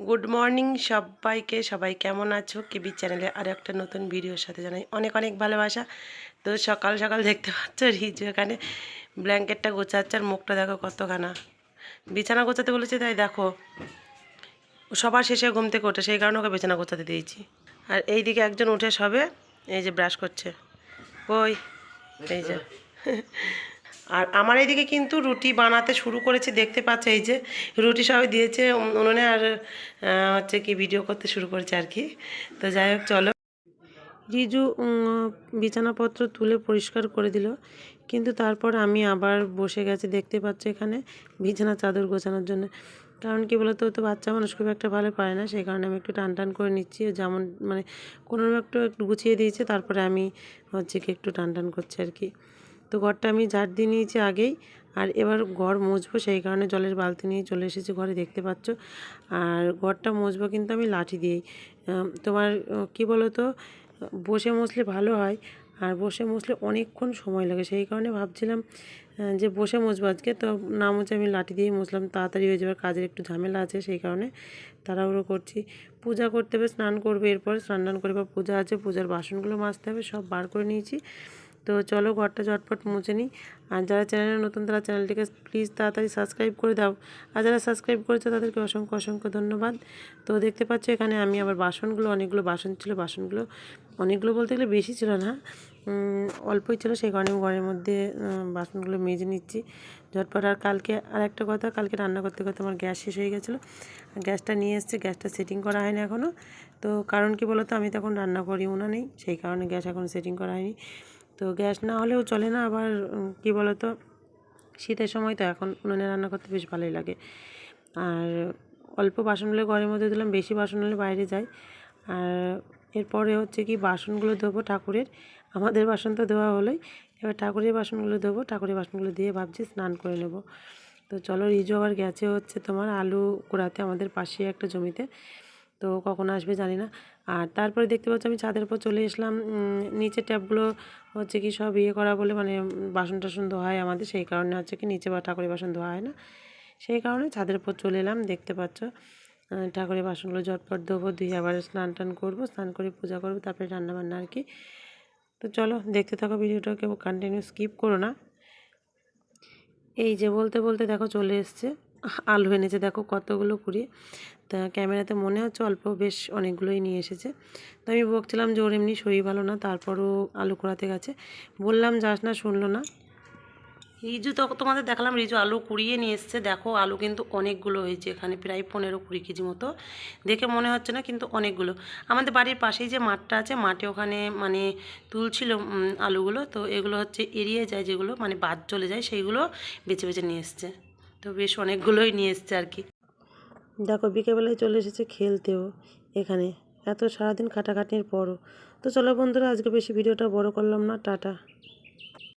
Good morning সবাইকে। সবাই কেমন আছো? কিবি চ্যানেলে আর একটা নতুন ভিডিওর সাথে জানাই অনেক অনেক ভালোবাসা। তো সকাল সকাল দেখতে পাচ্ছ রিজু এখানে ব্ল্যাঙ্কেটটা গোছাচ্ছে আর মুখটা দেখো কতখানা। বিছানা গোছাতে বলেছে, তাই দেখো। সবার শেষে ঘুম থেকে ওঠে, সেই কারণে ওকে বিছানা গোছাতে দিয়েছি। আর এই দিকে একজন উঠে সবে, এই যে ব্রাশ করছে। ওই এই যে। আর আমার এইদিকে কিন্তু রুটি বানাতে শুরু করেছে, দেখতে পাচ্ছে এই যে, রুটি সবাই দিয়েছে উনুনে আর হচ্ছে কি ভিডিও করতে শুরু করেছে আর কি। তো যাই হোক, চলো। রিজু বিছানাপত্র তুলে পরিষ্কার করে দিল, কিন্তু তারপর আমি আবার বসে গেছি দেখতে পাচ্ছ এখানে, বিছানা চাদর গোছানোর জন্য। কারণ কি বলতো, তো বাচ্চা মানুষ খুব একটা ভালো পারে না, সেই কারণে আমি একটু টান টান করে নিচ্ছি যেমন মানে কোনো একটু একটু গুছিয়ে দিয়েছে, তারপরে আমি হচ্ছে কি একটু টান টান করছি আর কি। তো ঘরটা আমি ঝাড় দিয়ে নিয়েছি আগেই। আর এবার ঘর মুছবো, সেই কারণে জলের বালতি নিয়ে চলে এসেছি ঘরে, দেখতে পাচ্ছ। আর ঘরটা মুছবো কিন্তু আমি লাঠি দিয়েই। তোমার কি বলো তো বসে মুছলে ভালো হয়, আর বসে মুছলে অনেকক্ষণ সময় লাগে। সেই কারণে ভাবছিলাম যে বসে মুছবো আজকে, তো না মুছে আমি লাঠি দিয়েই মুছলাম। তাড়াতাড়ি হয়ে যাবে, কাজের একটু ঝামেলা আছে, সেই কারণে তাড়াহুড়ো করছি। পূজা করতে হবে, স্নান করবে এরপর। স্নান টান করে পূজা আছে, পূজার বাসনগুলো মাজতে হবে, সব বার করে নিয়েছি। তো চলো ঘরটা ঝটপট মুছে নিই। আর যারা চ্যানেলে নতুন, তারা চ্যানেলটিকে প্লিজ তাড়াতাড়ি সাবস্ক্রাইব করে দাও। আর যারা সাবস্ক্রাইব করেছে, তাদেরকে অসংখ্য অসংখ্য ধন্যবাদ। তো দেখতে পাচ্ছ, এখানে আমি আবার বাসনগুলো, অনেকগুলো বাসন ছিল। বাসনগুলো অনেকগুলো বলতে গেলে বেশি ছিল না। অল্পই ছিল, সেই কারণে ঘরের মধ্যে বাসনগুলো মেজে নিচ্ছি। ঝটপট, আর কালকে আর একটা কথা, কালকে রান্না করতে করতে আমার গ্যাস শেষ হয়ে গেছিল। গ্যাসটা নিয়ে এসছে, গ্যাসটা সেটিং করা হয়নি এখনও তো কারণ কি বলতো, আমি তখন রান্না করি উনা নেই, সেই কারণে গ্যাস এখন সেটিং করা হয়নি। তো গ্যাস না হলেও চলে না, আবার কি বলতো, শীতের সময় তো এখন উনুনে রান্না করতে বেশ ভালোই লাগে। আর অল্প বাসন হলে ঘরের মধ্যে দিলাম, বেশি বাসন হলে বাইরে যাই। আর এরপরে হচ্ছে কি, বাসনগুলো ধোবো ঠাকুরের, আমাদের বাসন তো ধোয়া হলোই। এবার ঠাকুরের বাসনগুলো ধোবো, ঠাকুরের বাসনগুলো দিয়ে ভাবছি স্নান করে নেব। তো চলো, রিজু আবার গেছে হচ্ছে তোমার আলু কুড়াতে, আমাদের পাশে একটা জমিতে। তো কখন আসবে জানি না। আর তারপরে দেখতে পাচ্ছি আমি ছাদের উপর চলে এসলাম। নিচে ট্যাপগুলো হচ্ছে কি সব ইয়ে করা বলে মানে বাসন টাসন ধোয়া হয় আমাদের। সেই কারণে হচ্ছে কি নিচে বা ঠাকুরের বাসন ধোয়া হয় না। সেই কারণে ছাদের উপর চলে এলাম, দেখতে পাচ্ছ। ঠাকুরের বাসনগুলো ঝটপট ধোবো, ধুয়ে আবার স্নান টান করব, স্নান করে পূজা করব, তারপরে রান্না বান্না আর কি। তো চলো দেখতে থাকো ভিডিওটা, কেউ কন্টিনিউ স্কিপ করো না। এই যে বলতে বলতে দেখো চলে এসছে। আলু এনেছে, দেখো কতগুলো কুড়িয়ে তা ক্যামেরাতে মনে হচ্ছে অল্প, বেশ অনেকগুলোই নিয়ে এসেছে। তো আমি বকছিলাম যে ওর এমনি শরীর ভালো না, তারপরও আলু কুড়াতে গেছে। বললাম, যাস না, শুনলো না। রিজু তো তোমাদের দেখালাম, রিজু আলু কুড়িয়ে নিয়ে এসছে। দেখো, আলু কিন্তু অনেকগুলো হয়েছে, এখানে প্রায় পনেরো কুড়ি কেজি মতো। দেখে মনে হচ্ছে না কিন্তু অনেকগুলো। আমাদের বাড়ির পাশেই যে মাঠটা আছে, মাঠে ওখানে মানে তুলছিল আলুগুলো। তো এগুলো হচ্ছে এড়িয়ে যায় যেগুলো মানে বাদ চলে যায়, সেইগুলো বেছে বেছে নিয়ে এসছে। তো বেশ অনেকগুলোই নিয়ে এসছে আর কি। দেখো, বিকেলবেলায় চলে এসেছে খেলতেও এখানে। এত সারাদিন কাটাকাটির পরও। তো চলো বন্ধুরা, আজকে বেশি ভিডিওটা বড় করলাম না। টাটা।